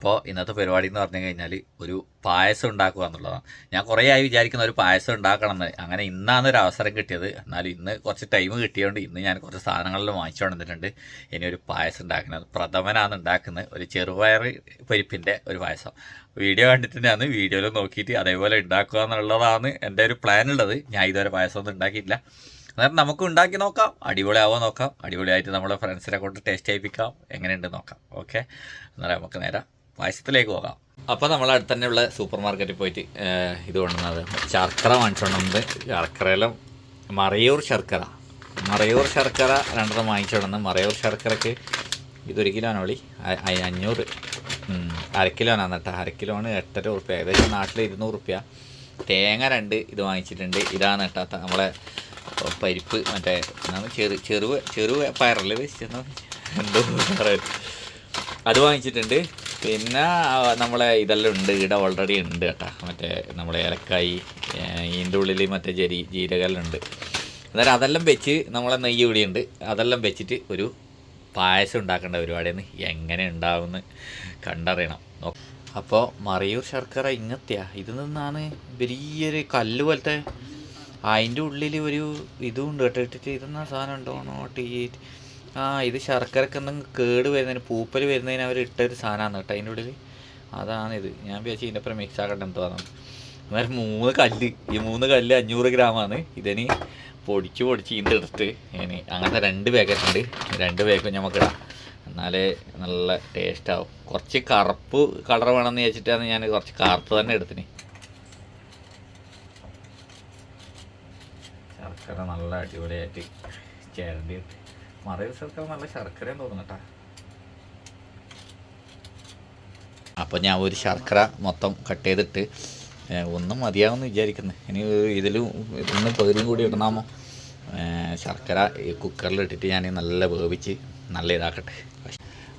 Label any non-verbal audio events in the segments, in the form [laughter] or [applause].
അപ്പോൾ ഇന്നത്തെ പരിപാടി എന്ന് പറഞ്ഞു കഴിഞ്ഞാൽ ഒരു പായസം ഉണ്ടാക്കുക എന്നുള്ളതാണ്. ഞാൻ കുറേ ആയി വിചാരിക്കുന്ന ഒരു പായസം ഉണ്ടാക്കണം എന്ന്. അങ്ങനെ ഇന്നാണ് ഒരു അവസരം കിട്ടിയത്. എന്നാലും ഇന്ന് കുറച്ച് ടൈം കിട്ടിയതുകൊണ്ട് ഇന്ന് ഞാൻ കുറച്ച് സാധനങ്ങളെല്ലാം വാങ്ങിച്ചു കൊണ്ടിട്ടുണ്ട് ഇനി ഒരു പായസം ഉണ്ടാക്കുന്നത് പ്രഥമനാണ് ഉണ്ടാക്കുന്നത്. ഒരു ചെറുപയർ പരിപ്പിന്റെ ഒരു പായസം. വീഡിയോ കണ്ടിട്ടുണ്ടാണ് വീഡിയോയിൽ നോക്കിയിട്ട് അതേപോലെ ഉണ്ടാക്കുക എന്നുള്ളതാണ് എന്റെ ഒരു പ്ലാൻ ഉള്ളത്. ഞാൻ ഇതുവരെ പായസം ഒന്നും ഉണ്ടാക്കിയിട്ടില്ല. അന്നേരം നമുക്ക് ഉണ്ടാക്കി നോക്കാം. അടിപൊളിയാവോ നോക്കാം. അടിപൊളിയായിട്ട് നമ്മളെ ഫ്രണ്ട്സിനെ കൊണ്ട് ടേസ്റ്റ് ചെയ്യിപ്പിക്കാം. എങ്ങനെയുണ്ട് നോക്കാം. ഓക്കെ അന്നേരം നമുക്ക് നേരെ പായസത്തിലേക്ക് പോകാം. അപ്പോൾ നമ്മൾ അടുത്ത് തന്നെയുള്ള സൂപ്പർ മാർക്കറ്റിൽ പോയിട്ട് ഇത് കൊണ്ടുവന്നത്. ശർക്കര വാങ്ങിച്ചുകൊണ്ടുവന്നത് ശർക്കരയിലും മറയൂർ ശർക്കര. മറയൂർ ശർക്കര രണ്ടെണ്ണം വാങ്ങിച്ചുകൊണ്ടുവന്ന് മറയൂർ ശർക്കരക്ക് ഇതൊരു കിലോനാണ് വിളി. അഞ്ഞൂറ്. അര കിലോ ആണ് കേട്ടോ അര കിലോന് എട്ടര ഉറുപ്പ്യ. ഏകദേശം നാട്ടിൽ ഇരുന്നൂറ് ഉറുപ്പ്യ. തേങ്ങ രണ്ട് ഇത് വാങ്ങിച്ചിട്ടുണ്ട്. ഇതാണ് കേട്ടോ നമ്മളെ പരിപ്പ് മറ്റേ എന്താണ് ചെറു ചെറുവ് ചെറുവ് പയറല്ലേ എന്തോ അത് വാങ്ങിച്ചിട്ടുണ്ട്. പിന്നെ നമ്മളെ ഇതെല്ലാം ഉണ്ട് ഇവിടെ ഓൾറെഡി ഉണ്ട് കേട്ടോ. മറ്റേ നമ്മളെ ഏലക്കായി ഏഹ്, ഇതിന്റെ ഉള്ളിൽ മറ്റേ ജരി ജീരകമെല്ലാം ഉണ്ട്. അന്നേരം അതെല്ലാം വെച്ച് നമ്മളെ നെയ്യ് ഇവിടെയുണ്ട്. അതെല്ലാം വെച്ചിട്ട് ഒരു പായസം ഉണ്ടാക്കേണ്ട പരിപാടിയാണ്. എങ്ങനെ ഉണ്ടാവുമെന്ന് കണ്ടറിയണം. അപ്പോൾ മറയൂർ ശർക്കര ഇങ്ങത്തെയാ. ഇത് നിന്നാണ് വലിയൊരു കല്ല് പോലത്തെ അതിന്റെ ഉള്ളിൽ ഒരു ഇതും ഉണ്ട് കേട്ടോ. ഇട്ടിട്ട് ഇതെന്നാ സാധനം ഉണ്ടോ നോട്ട് ഈ ആ ഇത് ശർക്കരക്ക് എന്തെങ്കിലും കേട് വരുന്നതിന് പൂപ്പൽ വരുന്നതിന് അവർ ഇട്ടൊരു സാധനമാണ് കേട്ടോ അതിന്റെ ഉള്ളിൽ അതാണിത്. ഞാൻ വിചാരിച്ചു ഇതിന്റെ അപ്പുറം മിക്സ് ആക്കട്ടെ എന്തോ അതാണ് അന്നേരം മൂന്ന് കല്ല് ഈ മൂന്ന് കല്ല് അഞ്ഞൂറ് ഗ്രാമാണ്. ഇതിന് പൊടിച്ച് പൊടിച്ച് ഇതിന്റെ എടുത്ത് ഇനി അങ്ങനത്തെ രണ്ട് പാക്കറ്റ് ഉണ്ട്. രണ്ട് പാക്കും നമുക്ക് ഇടാം. എന്നാലേ നല്ല ടേസ്റ്റ് ആവും. കുറച്ച് കറുപ്പ് കളർ വേണമെന്ന് വെച്ചിട്ടാണ് ഞാൻ കുറച്ച് കറുപ്പ് തന്നെ എടുത്തിന്. ശർക്കര നല്ല അടിപൊളിയായിട്ട് ചേരണ്ടി മറയൂർ ശർക്കര നല്ല ശർക്കരയും തോന്നുന്നു അപ്പൊ ഞാൻ ഒരു ശർക്കര മൊത്തം കട്ട് ചെയ്തിട്ട് ഒന്നും മതിയാവുമെന്ന് വിചാരിക്കുന്നു. ഇനി ഇതിലും ഇന്ന് പകുതിയും കൂടി ഇടണമോ? ശർക്കര കുക്കറിൽ ഇട്ടിട്ട് ഞാൻ നല്ല വേവിച്ച് നല്ല ഇതാക്കട്ടെ.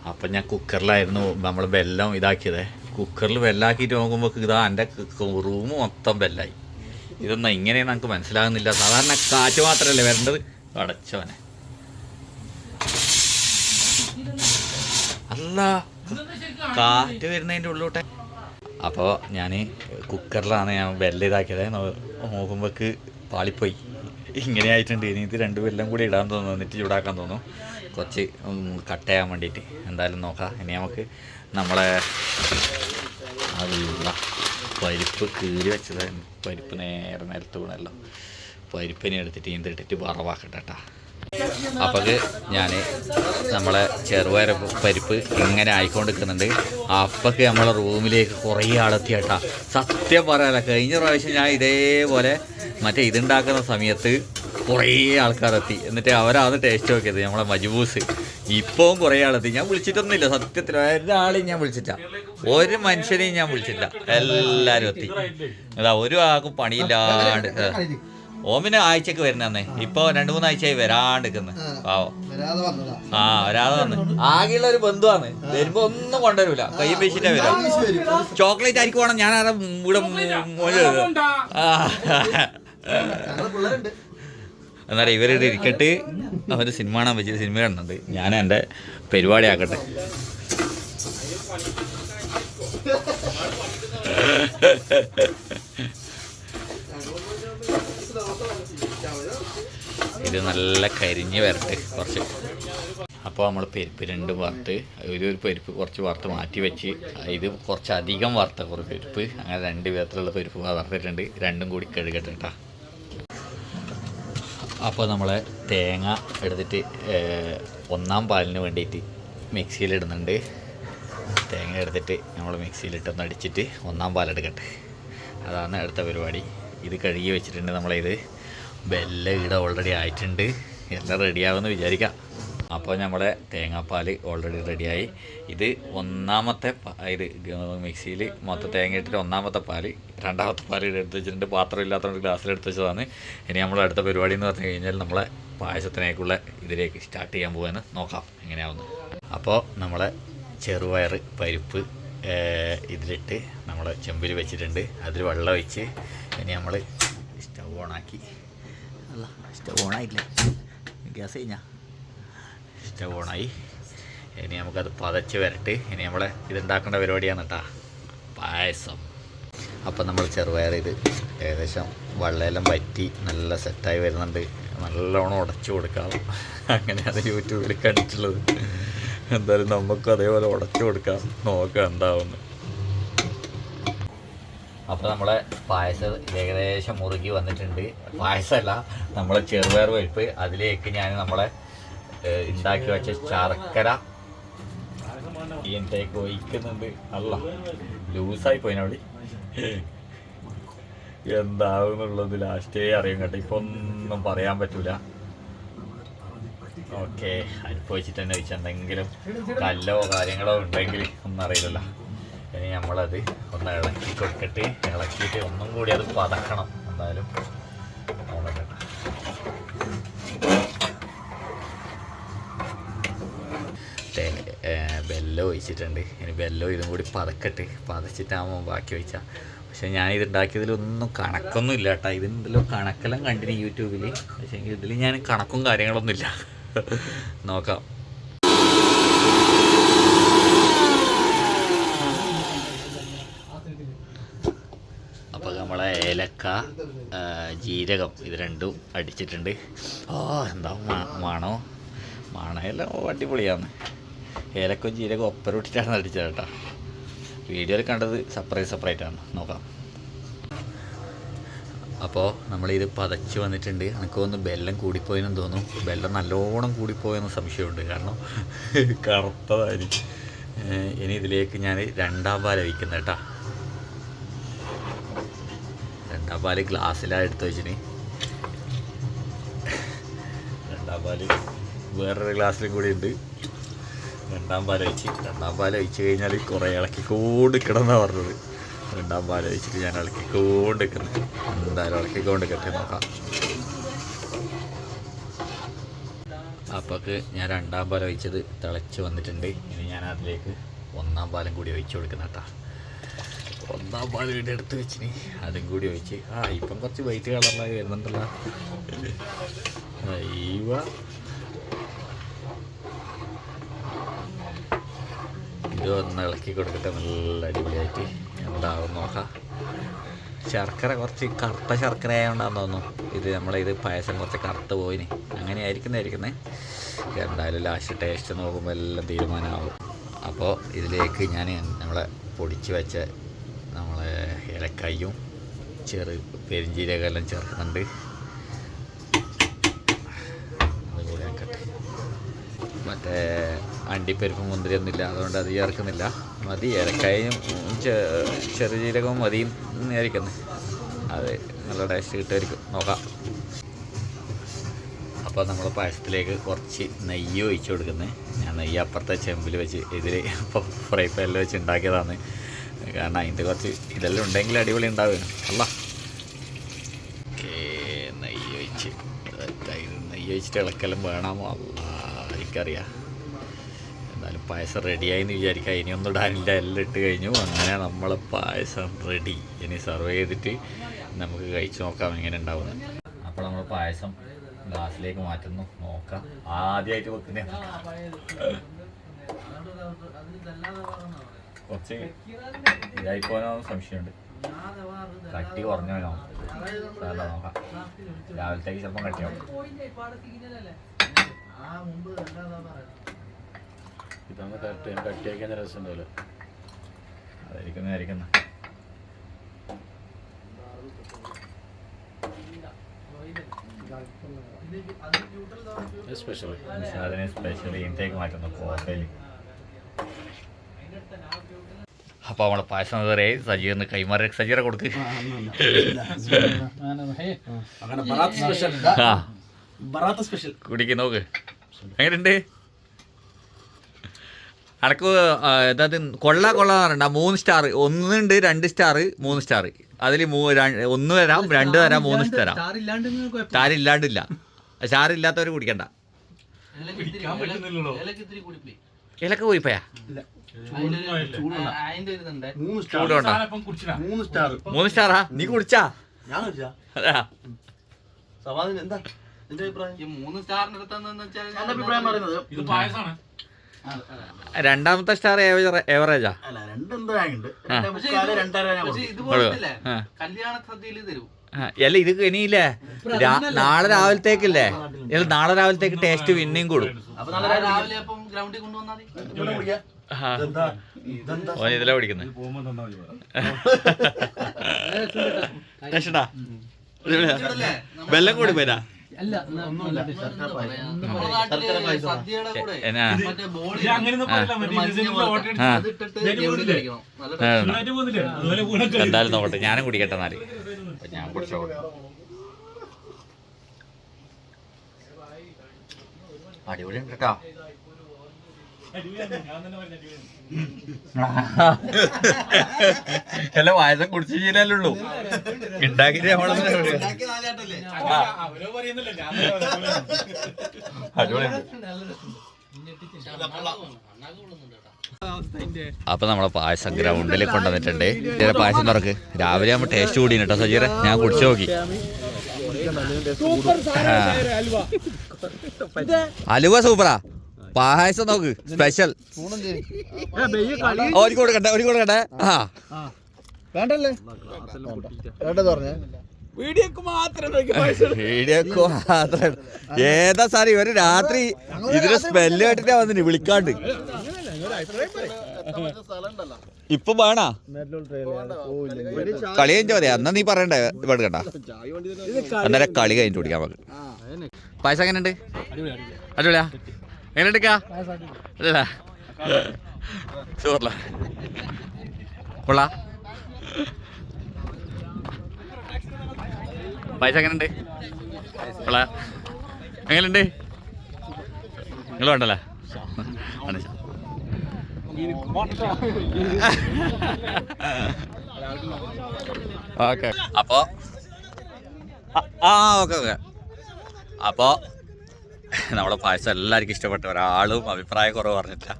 അപ്പം ഞാൻ കുക്കറിലായിരുന്നു നമ്മൾ വെല്ലം ഇതാക്കിയത്. കുക്കറിൽ വെല്ലാക്കിയിട്ട് നോക്കുമ്പോൾ ഇതാ എന്റെ റൂം മൊത്തം വെല്ലായി. ഇതൊന്നും ഇങ്ങനെ നമുക്ക് മനസ്സിലാകുന്നില്ല. സാധാരണ കാറ്റ് മാത്രമല്ലേ വരേണ്ടത്? അടച്ചോനെ കാറ്റ് വരുന്നതിന്റെ ഉള്ളിലോട്ടെ. അപ്പോൾ ഞാൻ കുക്കറിലാണ് ഞാൻ വെല്ല ഇതാക്കിയത്. നോക്കുമ്പോൾക്ക് പാളിപ്പോയി. ഇങ്ങനെ ആയിട്ടുണ്ട്. ഇനി ഇത് രണ്ടു വെല്ലം കൂടി ഇടാൻ തോന്നുന്നു. എന്നിട്ട് ചൂടാക്കാൻ തോന്നുന്നു. കുറച്ച് കട്ട് ചെയ്യാൻ വേണ്ടിയിട്ട്. എന്തായാലും നോക്കാം. ഇനി നമുക്ക് നമ്മളെ അല്ല പരിപ്പ് കീറി വെച്ചത്. പരിപ്പ് നേരെ നിലത്ത് വീണല്ലോ. പരിപ്പിനെ എടുത്തിട്ട് ഇതിട്ടിട്ട് വറവാക്കട്ടെ കേട്ടാ അപ്പോൾ ഞാൻ നമ്മളെ ചെറുപയർ പരിപ്പ് ഇങ്ങനെ ആയിക്കൊണ്ടിരിക്കുന്നുണ്ട്. അപ്പോഴൊക്കെ നമ്മളെ റൂമിലേക്ക് കുറേ ആളെത്തിയാട്ടാ സത്യം പറയാല കഴിഞ്ഞ പ്രാവശ്യം ഞാൻ ഇതേപോലെ മറ്റേ ഇതുണ്ടാക്കുന്ന സമയത്ത് കുറേ ആൾക്കാരെത്തി. എന്നിട്ട് അവരാണ് ടേസ്റ്റ് നോക്കിയത് നമ്മളെ മജ്ബൂസ്. ഇപ്പവും കുറേ ആളെത്തി. ഞാൻ വിളിച്ചിട്ടൊന്നുമില്ല സത്യത്തിൽ ഒരാളെയും ഞാൻ വിളിച്ചിട്ടില്ല. ഒരു മനുഷ്യനെയും ഞാൻ വിളിച്ചിട്ടില്ല. എല്ലാവരും എത്തി. അതാ ഒരു ആൾക്കും പണിയില്ലാണ്ട് ഓമിന് ആഴ്ചക്ക് വരുന്നേ ഇപ്പൊ രണ്ടു മൂന്ന് ആഴ്ചയായി വരാണ്ട് പാവോ. ആ വരാതെ വന്ന്. ആകെയുള്ള ഒരു ബന്ധുവാണ് വരുമ്പോ ഒന്നും കൊണ്ടുവരൂല. കൈ പേശിട്ടേ വരാം. ചോക്ലേറ്റ് ആയിരിക്കും വേണം ഞാൻ ആരാ ഇവിടെ എന്നാലും ഇവരുടെ ഇരിക്കട്ട് അവർ സിനിമ കാണാൻ പറ്റിയ സിനിമ കാണുന്നുണ്ട്. ഞാൻ എന്റെ പരിപാടി ആക്കട്ടെ. [laughs] ഇത് നല്ല കരിഞ്ഞ് വരട്ടെ കുറച്ച്. അപ്പോൾ നമ്മൾ പരിപ്പ് രണ്ട് വറുത്ത് ഒരു ഒരു പരിപ്പ് കുറച്ച് വറുത്ത് മാറ്റി വെച്ച് ഇത് കുറച്ച് അധികം വറുത്ത കുറേ പരിപ്പ് അങ്ങനെ രണ്ട് വിധത്തിലുള്ള പരിപ്പ് വറുത്തിട്ടുണ്ട്. രണ്ടും കൂടി കഴുകട്ടെ കേട്ടോ അപ്പോൾ നമ്മൾ തേങ്ങ എടുത്തിട്ട് ഒന്നാം പാലിന് വേണ്ടിയിട്ട് മിക്സിയിലിടുന്നുണ്ട് തേങ്ങ എടുത്തിട്ട് നമ്മൾ മിക്സിയിലിട്ടൊന്ന് അടിച്ചിട്ട് ഒന്നാം പാലെടുക്കട്ടെ. അതാണ് അടുത്ത പരിപാടി. ഇത് കഴുകി വെച്ചിട്ടുണ്ട് നമ്മളിത് ബെല്ല ഇവിടെ ഓൾറെഡി ആയിട്ടുണ്ട്. എല്ലാം റെഡിയാവുമെന്ന് വിചാരിക്കാം. അപ്പോൾ നമ്മുടെ തേങ്ങാപ്പാൽ ഓൾറെഡി റെഡിയായി ഇത് ഒന്നാമത്തെ ഇത് മിക്സിയിൽ മൊത്തം തേങ്ങ ഇട്ടിട്ട് ഒന്നാമത്തെ പാൽ രണ്ടാമത്തെ പാൽ എടുത്ത് വെച്ചിട്ടുണ്ട്. പാത്രം ഇല്ലാത്തതുകൊണ്ട് ഗ്ലാസ്സിൽ എടുത്ത് വെച്ചതാണ്. ഇനി നമ്മൾ അടുത്ത പരിപാടി എന്ന് പറഞ്ഞു കഴിഞ്ഞാൽ നമ്മളെ പായസത്തിനേക്കുള്ള ഇതിലേക്ക് സ്റ്റാർട്ട് ചെയ്യാൻ പോകുമെന്ന് നോക്കാം. എങ്ങനെയാവുന്നു. അപ്പോൾ നമ്മളെ ചെറുപയർ പരിപ്പ് ഇതിലിട്ട് നമ്മൾ ചെമ്പിൽ വെച്ചിട്ടുണ്ട്. അതിൽ വെള്ളം ഒഴിച്ച് ഇനി നമ്മൾ സ്റ്റവ് ഓണാക്കി അല്ല സ്റ്റവ് ഓണായില്ലേ? ഗ്യാസ് കഴിഞ്ഞാ? സ്റ്റവ് ഓണായി. ഇനി നമുക്കത് പതച്ച് വരട്ട്. ഇനി നമ്മളെ ഇതുണ്ടാക്കേണ്ട പരിപാടിയാണ് കേട്ടാ പായസം. അപ്പം നമ്മൾ ചെറുപയർ ഇത് ഏകദേശം വെള്ളമെല്ലാം വറ്റി നല്ല സെറ്റായി വരുന്നുണ്ട്. നല്ലോണം ഉടച്ചു കൊടുക്കാം അങ്ങനെയാണ് യൂട്യൂബിൽ കണ്ടിട്ടുള്ളത്. എന്തായാലും നമുക്കും അതേപോലെ ഉടച്ചു കൊടുക്കാം. നോക്കാം എന്താവുന്നു അപ്പോൾ നമ്മളെ പായസം ഏകദേശം മുറുകി വന്നിട്ടുണ്ട്. പായസമല്ല നമ്മളെ ചെറുപയർ പരിപ്പ്. അതിലേക്ക് ഞാൻ നമ്മളെ ഉണ്ടാക്കി വെച്ച ശർക്കര. എന്തേക്ക് ഒഴിക്കുന്നുണ്ട്. അല്ല ലൂസായി പോയിനോളി എന്താവുന്നുള്ളത് ലാസ്റ്റേ അറിയാൻ കേട്ടോ. ഇപ്പൊ ഒന്നും പറയാൻ പറ്റൂല. ഓക്കെ അനുഭവിച്ചിട്ട് വെച്ചിട്ട് തന്നെ വെച്ചെന്തെങ്കിലും കല്ലോ കാര്യങ്ങളോ ഉണ്ടെങ്കിൽ ഒന്നും അറിയില്ലല്ലോ. ഇനി നമ്മളത് ഒന്ന് ഇളക്കി കൊടുക്കട്ടെ. ഇളക്കിയിട്ട് ഒന്നും കൂടി അത് പതക്കണം. എന്തായാലും ബെല്ലോ ഒഴിച്ചിട്ടുണ്ട്. ഇനി ബെല്ലോ ഇതും കൂടി പതക്കട്ടെ. പതച്ചിട്ടാകുമ്പോൾ ബാക്കി ഒഴിച്ചാൽ പക്ഷെ ഞാൻ ഇത് ഉണ്ടാക്കിയതിലൊന്നും കണക്കൊന്നും ഇല്ല കേട്ടോ. ഇതിന്റെ കണക്കെല്ലാം കണ്ടിന് യൂട്യൂബിൽ പക്ഷേ ഇതിൽ ഞാൻ കണക്കും കാര്യങ്ങളൊന്നുമില്ല നോക്കാം അപ്പോൾ നമ്മളെ ഏലക്ക ജീരകം ഇത് രണ്ടും അടിച്ചിട്ടുണ്ട്. ഓ എന്താ മണോ? മണയെല്ലാം അടിപൊളിയാണ്. ഏലക്കും ജീരകം ഒപ്പരം ഇട്ടിട്ടാണ് അടിച്ചത് കേട്ടോ. വീഡിയോയിൽ കണ്ടത് സെപ്പറേറ്റ് സെപ്പറേറ്റ് ആണ്. നോക്കാം. അപ്പോൾ നമ്മളിത് പതച്ച് വന്നിട്ടുണ്ട്. എനിക്ക് തോന്നുന്നു ബെല്ലം കൂടിപ്പോയെന്ന് തോന്നുന്നു. ബെല്ലം നല്ലോണം കൂടിപ്പോയെന്ന് സംശയമുണ്ട്. കാരണം കറുത്തതായിരിക്കും. ഇനി ഇതിലേക്ക് ഞാൻ രണ്ടാം പാൽ അഴിക്കുന്നത് കേട്ടോ. രണ്ടാം പാൽ ഗ്ലാസ്സിലാണ് എടുത്തു വെച്ചിന്. രണ്ടാം പാൽ വേറൊരു ഗ്ലാസ്സിലും കൂടി ഉണ്ട്. രണ്ടാം പാൽ ഒഴിച്ച്. രണ്ടാം പാൽ ഒഴിച്ച് കഴിഞ്ഞാൽ കുറേ ഇളക്കിക്കൊണ്ടിരിക്കണമെന്നാണ് പറഞ്ഞത്. രണ്ടാം പാൽ ഒഴിച്ചിട്ട് ഞാൻ ഇളക്കിക്കൊണ്ടിരിക്കുന്നത് എന്തായാലും ഇളക്കിക്കൊണ്ടിരിക്കട്ടെ നോക്കാം. അപ്പോൾക്ക് ഞാൻ രണ്ടാം പാൽ ഒഴിച്ചത് തിളച്ച് വന്നിട്ടുണ്ട്. ഇനി ഞാൻ അതിലേക്ക് ഒന്നാം പാലും കൂടി ഒഴിച്ചു കൊടുക്കുന്ന കേട്ടോ ഒന്നാം പാൽ വീട് എടുത്ത് വെച്ചിന്. അതും കൂടി ഒഴിച്ച്. ആ ഇപ്പം കുറച്ച് വൈറ്റ് കളറിലായി വരുന്നുണ്ടല്ലോ. അയ്യവ ഒന്ന് ഇളക്കി കൊടുക്കട്ടെ നല്ല അടിപൊളിയായിട്ട് എന്താവും നോക്കാം. ശർക്കര കുറച്ച് കറുത്ത ശർക്കര ആയതുകൊണ്ടാന്ന് തോന്നുന്നു. ഇത് നമ്മളിത് പായസം കുറച്ച് കറുത്ത് പോയിന്. അങ്ങനെ ആയിരിക്കുന്നതായിരിക്കുന്നേ എന്തായാലും ലാസ്റ്റ് ടേസ്റ്റ് നോക്കുമ്പോൾ എല്ലാം തീരുമാനമാവും. അപ്പോൾ ഇതിലേക്ക് ഞാൻ നമ്മളെ പൊടിച്ച് വെച്ച നമ്മളെ ഏലക്കായും ചെറു പെരിഞ്ചീരകമെല്ലാം ചേർക്കുന്നുണ്ട്. മറ്റേ അണ്ടിപ്പരിപ്പ് മുന്തിരിയൊന്നുമില്ല അതുകൊണ്ട് അത് ചേർക്കുന്നില്ല. മതി ഏലക്കായും ചെറു ചെറുജീരകവും മതിയും ആയിരിക്കുന്നത് അത് നല്ല ടേസ്റ്റ് കിട്ടുമായിരിക്കും. നോക്കാം. അപ്പോൾ നമ്മൾ പായസത്തിലേക്ക് കുറച്ച് നെയ്യ് ഒഴിച്ചു കൊടുക്കുന്നത് ഞാൻ നെയ്യ് അപ്പുറത്തെ ചെമ്പിൽ വെച്ച് ഇതിൽ ഫ്രൈ പാനിൽ വെച്ച് ഉണ്ടാക്കിയതാണ്. കാരണം അതിന്റെ കുറച്ച് ഇതെല്ലാം ഉണ്ടെങ്കിൽ അടിപൊളി ഉണ്ടാവുക. അല്ല. നെയ്യ് ഒഴിച്ച്. നെയ്യ് ഒഴിച്ചിട്ട് ഇളക്കെല്ലാം വേണമോ? അല്ല എനിക്കറിയാം. എന്നാലും പായസം റെഡിയായി എന്ന് വിചാരിക്കാം ഇനിയൊന്നും ഇടാനില്ല. എല്ലാം ഇട്ട് കഴിഞ്ഞു. അങ്ങനെ നമ്മളെ പായസം റെഡി. ഇനി സർവ് ചെയ്തിട്ട് നമുക്ക് കഴിച്ചു നോക്കാം എങ്ങനെ ഉണ്ടാവുന്നത്. അപ്പോൾ നമ്മൾ പായസം ഗ്ലാസ്സിലേക്ക് മാറ്റുന്നു. നോക്കാം. ആദ്യമായിട്ട് വെക്കുന്നേ. കുറച്ച് ഇതായിപ്പോനോ സംശയമുണ്ട്. കട്ടി കുറഞ്ഞവനോ? വേണ്ട നോക്കാം. രാവിലത്തേക്ക് ചിലപ്പം കട്ടിയാവും. ഇതാണ് കറക്റ്റ് കട്ടിയാക്കാൻ രസം ഉണ്ടാവില്ല അതായിരിക്കുന്നതായിരിക്കുന്ന സ്പെഷ്യൽ അതിനെ സ്പെഷ്യൽ ഇന്നത്തേക്ക് മാറ്റുന്നു കോട്ടയിൽ അപ്പോൾ നമ്മളെ പായസം റേ സജീറിന് കൈമാറി സജീറ കൊടുക്ക്. കുടിക്കുന്ന കുടിക്ക് നോക്ക്. എങ്ങനെയുണ്ട്? അനക്ക് അതായത് കൊള്ള കൊള്ള എന്ന് പറയണ്ട. മൂന്ന് സ്റ്റാർ ഒന്നുണ്ട് രണ്ട് സ്റ്റാർ മൂന്ന് സ്റ്റാർ അതിൽ ഒന്ന് തരാം രണ്ട് തരാം മൂന്ന് തരാം. സ്റ്റാർ ഇല്ലാണ്ടില്ല. സ്റ്റാർ ഇല്ലാത്തവർ കുടിക്കണ്ട. ഇലക്കെ പോയിപ്പോയാ മൂന്ന് സ്റ്റാർ. ചൂടുണ്ടോ? മൂന്ന് സ്റ്റാർ. മൂന്ന് സ്റ്റാറാ? നീ കുടിച്ചാ? ഞാൻ കുടിച്ചാ. അതാ. സവാദിന് എന്താ? എന്റെ അഭിപ്രായം? ഈ മൂന്ന് വെച്ചാൽ എന്റെ അഭിപ്രായം പറയുന്നത്? ഇത് പായസമാണ് രണ്ടാമത്തെ സ്റ്റാർ ഏവറേജാ അല്ല രണ്ടെന്തോ ഉണ്ട് രണ്ടേ മുക്കാൽ രണ്ടര പക്ഷെ കൊടുത്തു. ഇതുപോലത്തെ ആ. കല്യാണ സദ്യയിൽ തരും. അല്ല ഇത് ഇനിയില്ലേ? നാളെ രാവിലത്തേക്കില്ലേ? നാളെ രാവിലത്തേക്ക് ടേസ്റ്റ് പിന്നെയും കൂടും. കുടിക്കാം. ഓൻ ഇതിലാ പിടിക്കുന്നത്? വെള്ളം കൂടി പോരാ എന്തായാലും നോക്കട്ടെ. ഞാനും കുടിക്കട്ടെ എന്നാൽ. ഞാൻ കുടിച്ചോ അടിപൊളി ഉണ്ട് കേട്ടോ. അല്ല വായസം കുടിച്ചു ശീലല്ലുള്ളൂ ഉണ്ടാക്കിട്ട് നമ്മളെ അപ്പൊ നമ്മളെ പായസം ഗ്രൗണ്ടിൽ കൊണ്ടുവന്നിട്ടുണ്ട്. ഇതിന്റെ പായസം തുറക്ക്. രാവിലെ ആകുമ്പോ ടേസ്റ്റ് കൂടി കേട്ടോ സജീറെ. ഞാൻ കുടിച്ചു നോക്കി. അലുവ സൂപ്പറാ. പായസം നോക്ക് സ്പെഷ്യൽ ഒരു കണ്ടേ ഒരു കൊടുക്കട്ടെ ആ. വേണ്ടല്ലേ? വേണ്ടത് പറഞ്ഞേ. വീഡിയോക്ക് മാത്രം ഏതാ സാർ ഇവർ രാത്രി ഇതിന് സ്മെല്ല് കേട്ടിട്ടാ വന്നിന് വിളിക്കാണ്ട്. ഇപ്പൊ വേണാ? കളി കഴിഞ്ഞ മതി. എന്നാ നീ പറയണ്ടേ? ഇവിടെ കണ്ട. അന്നേരം കളി കഴിഞ്ഞിട്ട് കുടിക്കാൻ നമുക്ക്. പായസം എങ്ങനെയുണ്ട്? അടിപൊളിയാ? എങ്ങനെയുണ്ട് അല്ല ചോറില്ല കൊള്ളാ. പൈസ എങ്ങനെയുണ്ട്? കൊള്ളാ. എങ്ങനെയുണ്ട്? നിങ്ങൾ വേണ്ടല്ലേ. ഓക്കെ. അപ്പോ ആ, ആ ഓക്കെ ഓക്കെ. അപ്പോ നമ്മളെ പായസം എല്ലാവർക്കും ഇഷ്ടപ്പെട്ടു ഒരാളും അഭിപ്രായ കുറവ് പറഞ്ഞിട്ടില്ല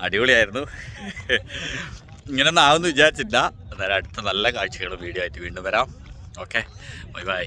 അടിപൊളിയായിരുന്നു. ഇങ്ങനൊന്നും ആവുമെന്ന് വിചാരിച്ചില്ല. എന്നാലും അടുത്ത നല്ല കാഴ്ചകളും വീഡിയോ ആയിട്ട് വീണ്ടും വരാം. Okay bye bye